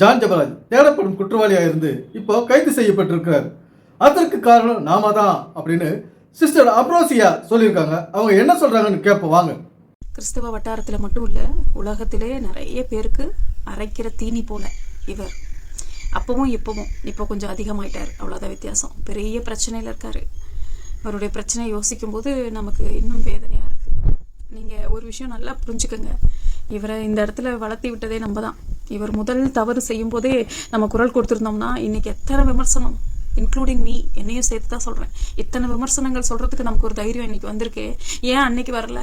John Jebaraj தேடப்படும் குற்றவாளியாக இருந்து இப்போ கைது செய்யப்பட்டிருக்கிறார். அதற்கு காரணம் நாம தான் அப்படின்னு சிஸ்டர் அப்ரோசியா சொல்லியிருக்காங்க. அவங்க என்ன சொல்றாங்கன்னு கேட்போம் வாங்க. கிறிஸ்தவ வட்டாரத்தில் மட்டும் இல்லை உலகத்திலே நிறைய பேருக்கு அரைக்கிற தீனி போல இவர். அப்பவும் இப்பவும் இப்போ கொஞ்சம் அதிகமாயிட்டார். அவ்வளோதான் வித்தியாசம். பெரிய பிரச்சனையில் இருக்காரு. அவருடைய பிரச்சனையை யோசிக்கும்போது நமக்கு இன்னும் வேதனையாக இருக்குது நீங்கள் ஒரு விஷயம் நல்லா புரிஞ்சுக்கோங்க. இவரை இந்த இடத்துல வளர்த்தி விட்டதே நம்ம தான். இவர் முதல் தவறு செய்யும் போதே நம்ம குரல் கொடுத்துருந்தோம்னா இன்னைக்கு எத்தனை விமர்சனம் இன்க்ளூடிங் மீ என்னையும் சேர்த்து தான் சொல்கிறேன் இத்தனை விமர்சனங்கள் சொல்கிறதுக்கு நமக்கு ஒரு தைரியம் இன்னைக்கு வந்திருக்கு. ஏன் அன்னைக்கு வரல?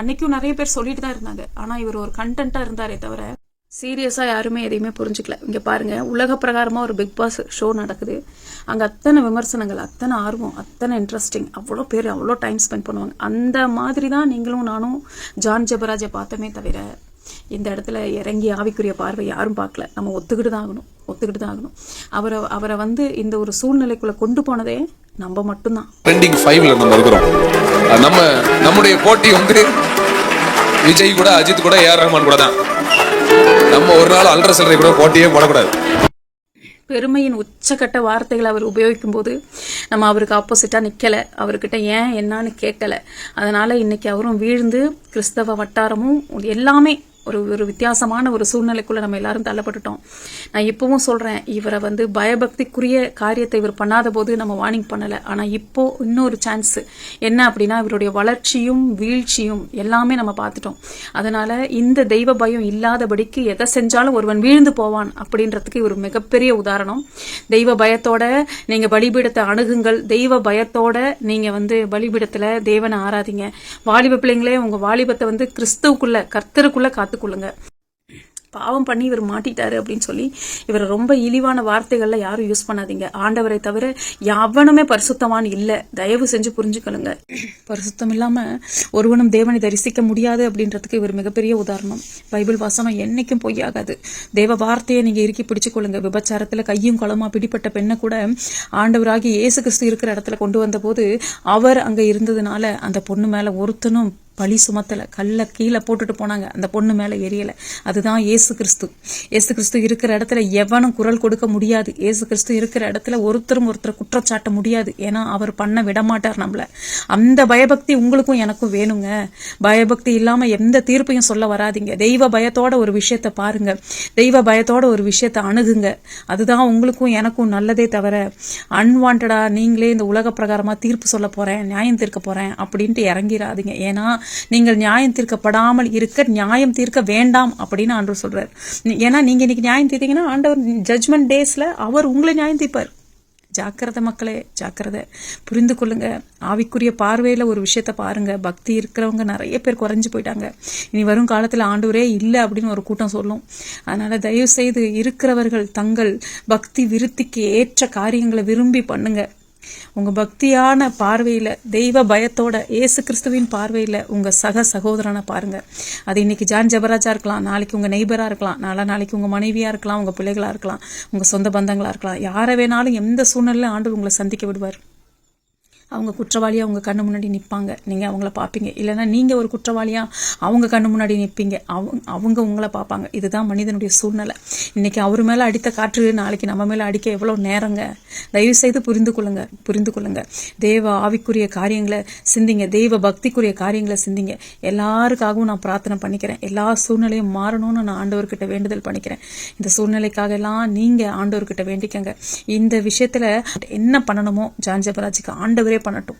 அன்னைக்கும் நிறைய பேர் சொல்லிட்டு தான் இருந்தாங்க. ஆனால் இவர் ஒரு கண்டென்ட்டாக இருந்தாரே தவிர சீரியஸாக யாருமே எதையுமே புரிஞ்சுக்கல. இங்கே பாருங்கள் உலக பிரகாரமாக ஒரு பிக் பாஸ் ஷோ நடக்குது. அங்கே அத்தனை விமர்சனங்கள் அத்தனை ஆர்வம் அத்தனை இன்ட்ரெஸ்டிங் அவ்வளோ பேர் அவ்வளோ டைம் ஸ்பெண்ட் பண்ணுவாங்க. அந்த மாதிரி தான் நீங்களும் நானும் ஜான் ஜெபராஜை பார்த்தோமே தவிர இந்த இடத்துல இறங்கி ஆவிக்குரிய பார்வை யாரும் பார்க்கல. நம்ம ஒத்துக்கிட்டு தான் ஆகணும். ஒத்துக்கிட்டு தான் ஆகணும். அவரை அவரை வந்து இந்த ஒரு சூழ்நிலைக்குள்ளே கொண்டு போனதே நம்ம மட்டும்தான். ட்ரெண்டிங் ஃபைவ்ல நம்ம இருக்கிறோம். நம்ம நம்முடைய போட்டி வந்து விஜய் கூட அஜித் கூட ஏஆர் ரஹ்மான் கூட தான். நம்ம ஒரு நாள் அல்ட்ரா சில்லறை கூட போட்டியே போடக்கூடாது. பெருமையின் உச்சக்கட்ட வார்த்தைகளை அவர் உபயோகிக்கும் போது நம்ம அவருக்கு ஆப்போசிட்டாக நிற்கலை அவர்கிட்ட ஏன் என்னன்னு கேட்கல. அதனால இன்னைக்கு அவரும் வீழ்ந்து கிறிஸ்தவ வட்டாரமும் எல்லாமே ஒரு ஒரு வித்தியாசமான ஒரு சூழ்நிலைக்குள்ள நம்ம எல்லாரும் தள்ளப்பட்டுட்டோம். நான் இப்பவும் சொல்றேன் இவரை வந்து பயபக்திக்குரிய காரியத்தை இவர் பண்ணாத போது நம்ம வார்னிங் பண்ணலை. ஆனா இப்போ இன்னொரு சான்ஸ் என்ன அப்படின்னா இவருடைய வளர்ச்சியும் வீழ்ச்சியும் எல்லாமே நம்ம பார்த்துட்டோம். அதனால இந்த தெய்வ பயம் இல்லாதபடிக்கு எதை செஞ்சாலும் ஒருவன் வீழ்ந்து போவான் அப்படின்றதுக்கு இவர் மிகப்பெரிய உதாரணம். தெய்வ பயத்தோட நீங்க பலிபீடத்தை அணுகுங்கள். தெய்வ பயத்தோட நீங்க வந்து பலிபீடத்துல தேவனை ஆராதிங்க. வாலிப பிள்ளைங்களே உங்க வாலிபத்தை வந்து கிறிஸ்துவுக்குள்ள கர்த்தருக்குள்ள பார்த்துக்கொள்ளுங்க. பாவம் பண்ணி இவர் மாட்டிட்டாரு அப்படின்னு சொல்லி இவர் ரொம்ப இழிவான வார்த்தைகள்ல யாரும் யூஸ் பண்ணாதீங்க. ஆண்டவரை தவிர எவனுமே பரிசுத்தமான இல்லை. தயவு செஞ்சு புரிஞ்சுக்கணுங்க பரிசுத்தம் இல்லாம ஒருவனும் தேவனை தரிசிக்க முடியாது அப்படின்றதுக்கு இவர் மிகப்பெரிய உதாரணம். பைபிள் வாசனம் என்னைக்கும் பொய்யாகாது. தேவ வார்த்தையை நீங்க இறுக்கி பிடிச்சுக்கொள்ளுங்க. விபச்சாரத்துல கையும் குளமா பிடிப்பட்ட பெண்ணை கூட ஆண்டவராகி இயேசு கிறிஸ்து இருக்கிற இடத்துல கொண்டு வந்த போது அவர் அங்க இருந்ததுனால அந்த பொண்ணு மேல ஒருத்தனும் பழி சுமத்தலை கல்ல கீழே போட்டுட்டு போனாங்க. அந்த பொண்ணு மேலே எரியலை. அதுதான் ஏசு கிறிஸ்து. ஏசு கிறிஸ்து இருக்கிற இடத்துல எவனும் குரல் கொடுக்க முடியாது. ஏசு கிறிஸ்து இருக்கிற இடத்துல ஒருத்தரும் ஒருத்தரை குற்றச்சாட்ட முடியாது. ஏன்னா அவர் பண்ண விடமாட்டார் நம்மளை. அந்த பயபக்தி உங்களுக்கும் எனக்கும் வேணுங்க. பயபக்தி இல்லாமல் எந்த தீர்ப்பையும் சொல்ல வராதீங்க. தெய்வ பயத்தோட ஒரு விஷயத்த பாருங்க. தெய்வ பயத்தோட ஒரு விஷயத்த அணுகுங்க. அதுதான் உங்களுக்கும் எனக்கும் நல்லதே தவிர அன்வான்டா நீங்களே இந்த உலக பிரகாரமாக தீர்ப்பு சொல்ல போகிறேன் நியாயம் தீர்க்க போகிறேன் அப்படின்ட்டு இறங்கிடாதீங்க ஏன்னா நீங்கள் நியாயம் தீர்க்கப்படாமல் இருக்க நியாயம் தீர்க்க வேண்டாம் அப்படின்னு ஆண்டவர் சொல்றார். நீ- ஏன்னா நீங்க இன்னைக்கு நியாயம் தீர்த்தீங்கன்னா ஆண்டவர் ஜட்ஜ்மெண்ட் டேஸ்ல அவர் உங்களை நியாயம் தீர்ப்பார். ஜாக்கிரதை மக்களே ஜாக்கிரதை. புரிந்து கொள்ளுங்க. ஆவிக்குரிய பார்வையில் ஒரு விஷயத்த பாருங்க. பக்தி இருக்கிறவங்க நிறைய பேர் குறைஞ்சு போயிட்டாங்க. இனி வரும் காலத்தில் ஆண்டவரே இல்லை அப்படின்னு ஒரு கூட்டம் சொல்லும். அதனால தயவு செய்து இருக்கிறவர்கள் தங்கள் பக்தி விருத்திக்கு ஏற்ற காரியங்களை விரும்பி பண்ணுங்க. உங்க பக்தியான பார்வையில தெய்வ பயத்தோட இயேசு கிறிஸ்துவின் பார்வையில உங்க சக சகோதரனை பாருங்க. அது இன்னைக்கு ஜான் ஜபராஜா இருக்கலாம் நாளைக்கு உங்க நெய்பரா இருக்கலாம் நாளா நாளைக்கு உங்க மனைவியா இருக்கலாம் உங்க பிள்ளைகளா இருக்கலாம் உங்க சொந்த பந்தங்களா இருக்கலாம். யாரை வேணாலும் எந்த சூழ்நிலையில ஆண்டு உங்களை சந்திக்க விடுவார். அவங்க குற்றவாளியாக அவங்க கண்ணு முன்னாடி நிற்பாங்க நீங்கள் அவங்கள பார்ப்பீங்க இல்லைன்னா நீங்கள் ஒரு குற்றவாளியாக அவங்க கண்ணு முன்னாடி நிற்பீங்க அவங்க அவங்க உங்களை பார்ப்பாங்க இதுதான் மனிதனுடைய சூழ்நிலை. இன்றைக்கி அவர் மேலே அடித்த காற்று நாளைக்கு நம்ம மேலே அடிக்க எவ்வளோ நேரங்க? தயவு செய்து புரிந்து கொள்ளுங்க. புரிந்து கொள்ளுங்க. தெய்வ ஆவிக்குரிய காரியங்களை சிந்திங்க. தெய்வ பக்திக்குரிய காரியங்களை சிந்திங்க. எல்லாருக்காகவும் நான் பிரார்த்தனை பண்ணிக்கிறேன். எல்லா சூழ்நிலையும் மாறணும்னு நான் ஆண்டவர்கிட்ட வேண்டுதல் பண்ணிக்கிறேன். இந்த சூழ்நிலைக்காக எல்லாம் நீங்கள் ஆண்டவர்கிட்ட வேண்டிக்கங்க. இந்த விஷயத்தில் என்ன பண்ணணுமோ ஜான் ஜபராஜுக்கு ஆண்டவரே பண்ணட்டும்.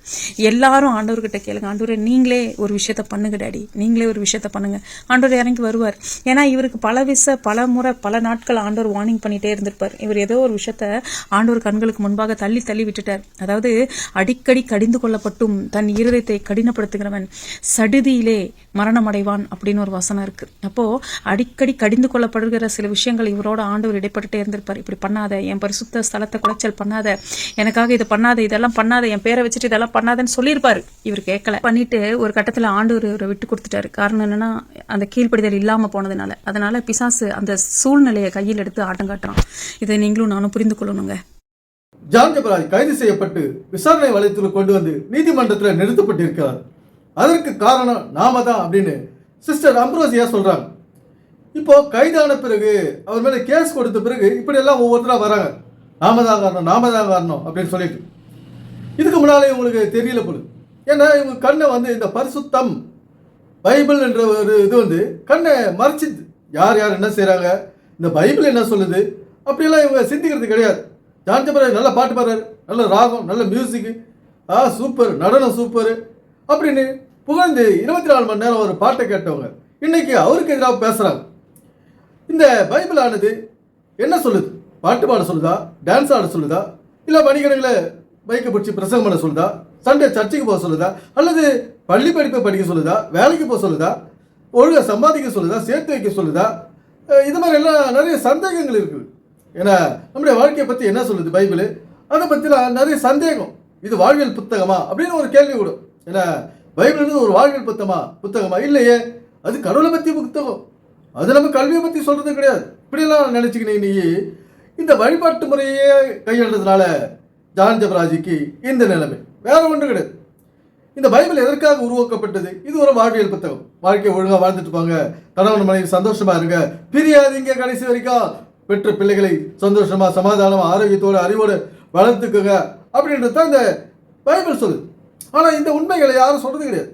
எல்லாரும் ஆண்டவர்கிட்ட கேளுங்க. ஆண்டவரே நீங்களே ஒரு விஷயத்த பண்ணுங்க டாடி. நீங்களே ஒரு விஷயத்த பண்ணுங்க. ஆண்டவர் இறங்கி வருவார். ஏன்னா இவருக்கு பல விச பல முறை பல நாட்கள் ஆண்டவர் வார்னிங் பண்ணிட்டே இருந்திருப்பார். இவர் ஏதோ ஒரு விஷயத்த ஆண்டவர் கண்களுக்கு முன்பாக தள்ளி தள்ளி விட்டுட்டார். அதாவது அடிக்கடி கடிந்து கொள்ளப்பட்டும் தன் இருதயத்தை கடினப்படுத்துகிறவன் சடுதியிலே மரணம் அடைவான் அப்படின்னு ஒரு வசனம் இருக்கு. அப்போ அடிக்கடி கடிந்து கொள்ளப்படுகிற சில விஷயங்கள் இவரோட ஆண்டவர் இடைப்பட்டுட்டே இருந்திருப்பார். இப்படி பண்ணாத என் பரிசுத்த ஸ்தலத்தை குலைச்சல் பண்ணாத எனக்காக இது பண்ணாத இதெல்லாம் பண்ணாத என் பேரை வச்சுட்டு இதெல்லாம் பண்ணாதன்னு சொல்லியிருப்பாரு. இவர் கேட்கல. பண்ணிட்டு ஒரு கட்டத்தில் ஆண்டவர் இவரை விட்டு கொடுத்துட்டாரு. காரணம் என்னன்னா அந்த கீழ்ப்படிதல் இல்லாமல் போனதுனால. அதனால பிசாசு அந்த சூழ்நிலையை கையில் எடுத்து ஆட்டம் காட்டுறான். இதை நீங்களும் நானும் புரிந்து கொள்ளணுங்க. ஜான் ஜபராஜ் கைது செய்யப்பட்டு விசாரணை வளையத்தில் கொண்டு வந்து நீதிமன்றத்தில் நிறுத்தப்பட்டிருக்கிறார். அதற்கு காரணம் நாம தான் அப்படின்னு சிஸ்டர் அம்ரோசியா சொல்றாங்க. இப்போ கைதான பிறகு அவர் மேலே கேஸ் கொடுத்த பிறகு இப்படி எல்லாம் ஒவ்வொருத்தராக வராங்க. நாம தான் காரணம் நாம தான் காரணம் அப்படின்னு சொல்லிட்டு. இதுக்கு முன்னாலே உங்களுக்கு தெரியல போல. ஏன்னா இவங்க கண்ணை வந்து இந்த பரிசுத்தம் பைபிள் என்ற ஒரு இது வந்து கண்ணை மறைச்சிது. யார் யார் என்ன செய்கிறாங்க இந்த பைபிள் என்ன சொல்லுது? அப்படியெல்லாம் இவங்க சிந்திக்கிறது கிடையாது. ஜான் நல்ல பாட்டு பாடுறாரு. நல்ல ராகம் நல்ல மியூசிக்கு ஆ சூப்பர் நடனம் சூப்பர் அப்படின்னு புகழ்ந்து இருபத்தி நாலு மணி நேரம் ஒரு பாட்டை கேட்டவங்க இன்னைக்கு அவருக்கு எதிராக பேசுகிறாங்க இந்த பைபிள் ஆனது என்ன சொல்லுது? பாட்டு பாட சொல்லுதா? டான்ஸ் ஆட சொல்லுதா? இல்லை மணிக்கணக்கில் பைக்கை பிடிச்சி பிரசங்கம் பண்ண சொல்லுதா? சண்டே சர்ச்சுக்கு போக சொல்லுதா? அல்லது பள்ளி படிப்பை படிக்க சொல்லுதா? வேலைக்கு போக சொல்லுதா? ஒழுங்காக சம்பாதிக்க சொல்லுதா? சேர்த்து வைக்க சொல்லுதா? இது மாதிரி எல்லாம் நிறைய சந்தேகங்கள் இருக்குது ஏன்னா நம்முடைய வாழ்க்கையை பற்றி என்ன சொல்லுது பைபிள்? அதை பற்றிலாம் நிறைய சந்தேகம். இது வாழ்வியல் புத்தகமா? அப்படின்னு ஒரு கேள்வி விடும் ஏன்னா பைபிள்ன்றது ஒரு வாழ்வியல் புத்தகமா? புத்தகமா? இல்லையே. அது கடவுளை பற்றி புத்தகம். அது நம்ம கல்வியை பற்றி சொல்கிறது கிடையாது. இப்படியெல்லாம் நினச்சிக்கினே நீ இந்த வழிபாட்டு முறையே கையாளுறதுனால ஜான் ஜபராஜிக்கு இந்த நிலைமை. வேற ஒன்று கிடையாது. இந்த பைபிள் எதற்காக உருவாக்கப்பட்டது? இது ஒரு வாழ்வியல் புத்தகம். வாழ்க்கையை ஒழுங்காக வாழ்ந்துட்டு போங்க. கணவன் மனைவி சந்தோஷமா இருங்க. பிரியாதீங்க கடைசி வரைக்கும். பெற்ற பிள்ளைகளை சந்தோஷமா சமாதானமா ஆரோக்கியத்தோடு அறிவோடு வளர்த்துக்குங்க அப்படின்றது தான் இந்த பைபிள் சொல்லுது. ஆனால் இந்த உண்மைகளை யாரும் சொல்றது கிடையாது.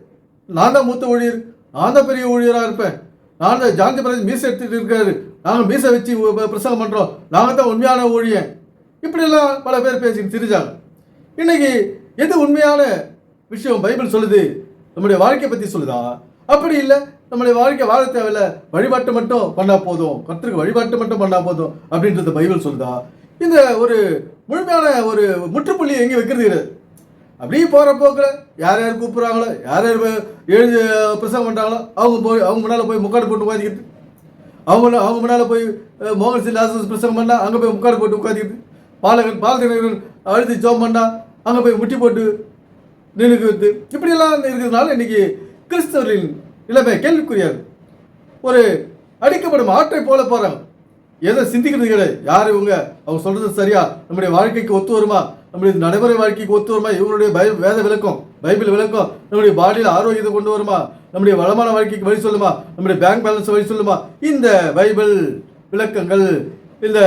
நான் தான் மூத்த ஊழியர். நான் தான் பெரிய ஊழியராக இருப்பேன். நான் தான் ஜாந்தி பிரதேஷ் மீசை எடுத்துகிட்டு இருக்காரு. நாங்கள் மீசை வச்சு பிரசங்கம் பண்ணுறோம் நாங்கள் தான் உண்மையான ஊழியன். இப்படியெல்லாம் பல பேர் பேசி திரிஞ்சாங்க இன்னைக்கு எது உண்மையான விஷயம் பைபிள் சொல்லுது? நம்முடைய வாழ்க்கையை பற்றி சொல்லுதா? அப்படி இல்லை நம்முடைய வாழ்க்கை வாழ தேவையில்ல வழிபாட்டு மட்டும் பண்ணால் போதும் கர்த்தருக்கு வழிபாட்டு மட்டும் பண்ணால் போதும் அப்படின்றது பைபிள் சொல்லுதா? இந்த ஒரு முழுமையான ஒரு முற்றுப்புள்ளி எங்கே வைக்கிறது கிடையாது அப்படியே போகிற போக்கில் யார் யார் கூப்பிட்றாங்களோ யார் யார் எழுதி பிரசங்கம் பண்ணுறாங்களோ அவங்க போய் அவங்க முன்னால் போய் முக்காடு போட்டு உட்காந்துக்கிட்டு அவங்க அவங்க முன்னால் போய் மோகன் சிங் பிரசங்கம் பண்ணால் அங்கே போய் முக்காடு போட்டு உட்காந்துக்கிட்டு பாலகன் பாலதினகரன் அழுத்தி ஜோம் பண்ணால் அங்கே போய் முட்டி போட்டு நின்றுக்கிறது இப்படியெல்லாம் இருக்கிறதுனால இன்னைக்கு கிறிஸ்தவர்களின் நிலைமை கேள்விக்குரியாது ஒரு அடிக்கப்படும் ஆற்றை போல போகிறாங்க எதை சிந்திக்கிறது கிடையாது யார் இவங்க? அவங்க சொல்கிறது சரியா? நம்முடைய வாழ்க்கைக்கு ஒத்து வருமா? நம்முடைய நடைமுறை வாழ்க்கைக்கு ஒத்து வருமா? இவங்களுடைய பை வேத விளக்கம் பைபிள் விளக்கம் நம்முடைய பாடியில் ஆரோக்கியத்தை கொண்டு வருமா? நம்முடைய வளமான வாழ்க்கைக்கு வழி சொல்லுமா? நம்முடைய பேங்க் பேலன்ஸ் வழி சொல்லுமா? இந்த பைபிள் விளக்கங்கள் இந்த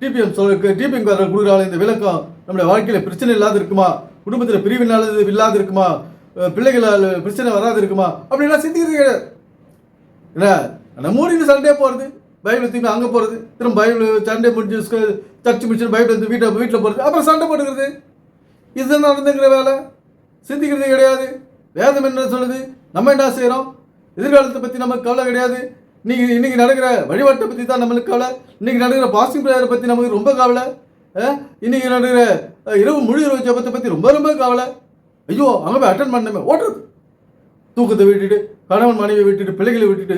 டிபிஎம் சொல்ல டிபிஎம் கொடுக்குறாங்க இந்த விளக்கம் நம்முடைய வாழ்க்கையில் பிரச்சனை இல்லாத இருக்குமா குடும்பத்தில் பிரிவு இல்லாத இருக்குமா பிள்ளைகளால் பிரச்சனை வராது இருக்குமா அப்படிலாம் சிந்திக்கிறது கிடையாது என்ன நம்ம மூடிட்டு சண்டே போகிறது பைபிள் தூக்கி அங்கே போகிறது திரும்ப பைபிள் சண்டே முடிஞ்சு சர்ச் முடிச்சு பைபிள் வந்து வீட்டை வீட்டில் போகிறது அப்புறம் சண்டை போட்டுக்கிறது. இதுதான் நடந்துங்கிற வேலை. சிந்திக்கிறது கிடையாது. வேதம் என்ன சொல்லுது? நம்ம என்ன செய்கிறோம் எதிர்காலத்தை பற்றி நமக்கு கவலை கிடையாது. இன்னைக்கு இன்னைக்கு நடக்கிற வழிபாட்டை பற்றி தான் நம்மளுக்கு கவலை. இன்னைக்கு நடக்கிற பாசிங் ப்ரேயரை பற்றி நமக்கு ரொம்ப கவலை. அஹ், இன்னைக்கு நடக்கிற இரவு முழு இரவு ஜபத்தை பற்றி ரொம்ப ரொம்ப கவலை. ஐயோ அங்கே போய் அட்டன் பண்ணமே ஓட்டுறது. தூக்கத்தை விட்டுட்டு கணவன் மனைவியை விட்டுட்டு பிள்ளைகளை விட்டுட்டு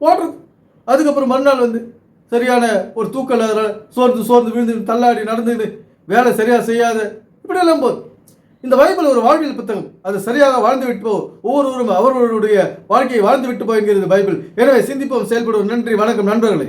ஓடுறது அதுக்கப்புறம் மறுநாள் வந்து சரியான ஒரு தூக்கம் சோர்ந்து சோர்ந்து விழுந்து தள்ளாடி நடந்துக்கிட்டு வேலை சரியாக செய்யாத இப்படியெல்லாம் போகுது. இந்த பைபிள் ஒரு வாழ்வியல் புத்தகம். அது சரியாக வாழ்ந்து விட்டு போ ஒவ்வொருவரும் அவர்களுடைய வாழ்க்கையை வாழ்ந்து விட்டு போய்ங்கிறது பைபிள். எனவே சிந்திப்போம் செயல்படுவோம். நன்றி வணக்கம் நண்பர்களே.